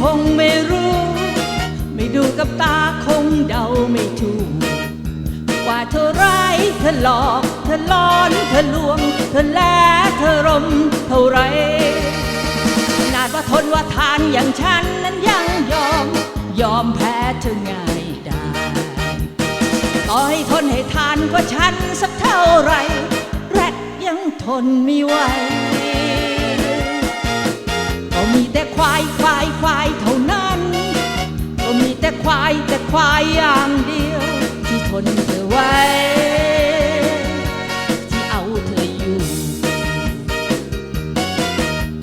คงไม่รู้ ไม่ดูกับตาคงเดาไม่ถูก ว่าเธอร้ายเธอหลอก เธอล้อนเธอลวง เธอแลเธอรมเท่าไรขนาดว่าทนว่าทานอย่างฉันนั้นยังยอม ยอมแพ้เธอง่ายได้ต่อให้ทนให้ทานก็ฉันสักเท่าไร แรดยังทนไม่ไหว ควายควายควายเท่านั้น ก็มีแต่ควายแต่ควายอย่างเดียว ที่ทนเธอไว้ ที่เอาเธออยู่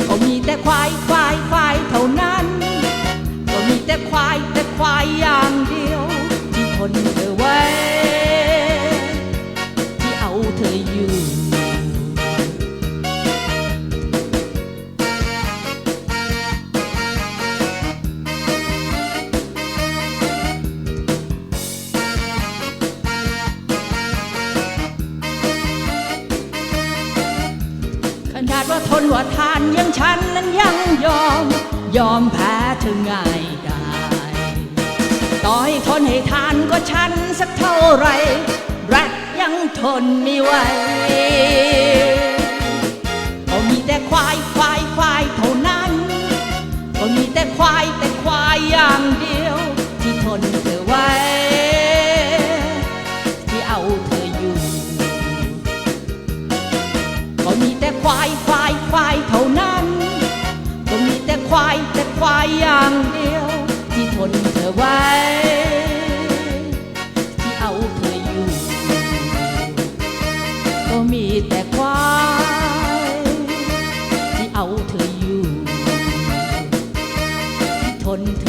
ก็มีแต่ควายควายควายเท่านั้น ก็มีแต่ควายแต่ควายอย่างเดียว ที่ทนเธอไว้ ที่เอาเธออยู่ ทนว่าทานยังฉันนั้นยังยอม ยอมแพ้เธอง่ายได้ ต่อให้ทนให้ทานก็ฉันสักเท่าไรแรดยังทนไม่ไหวก็มีแต่ควายควายควายเท่านั้นก็มีแต่ควายแต่ควายอย่างเดียว ที่ทนเธอ ก็มีแต่ควายควายควายเท่านั้น ก็มีแต่ควายแต่ควายอย่างเดียว ที่ทนเธอไว้ ที่เอาเธออยู่ ก็มีแต่ควายที่เอาเธออยู่ ที่ทนเธ